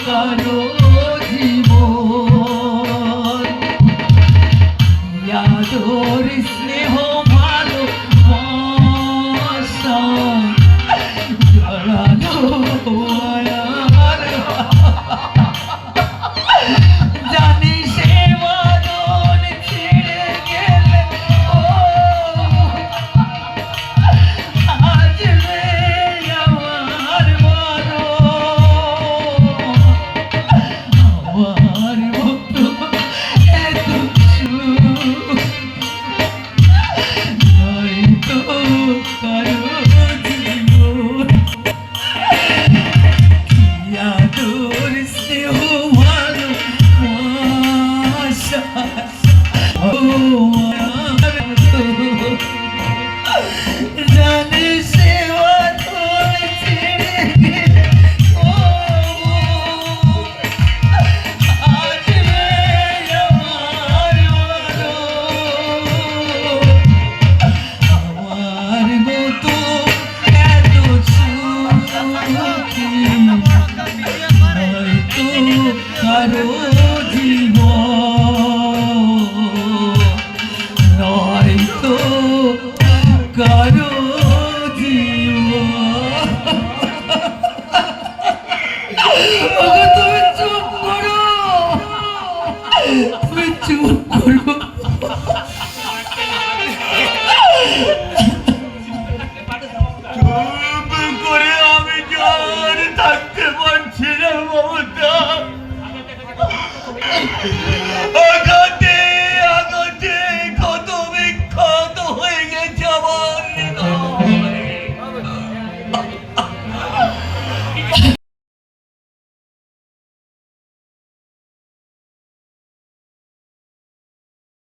কারও জীবন কারও জীব নয় তো কারও। জীব চুপ করো। আঘাতে আঘাতে ক্ষত বিক্ষত হয়ে আমার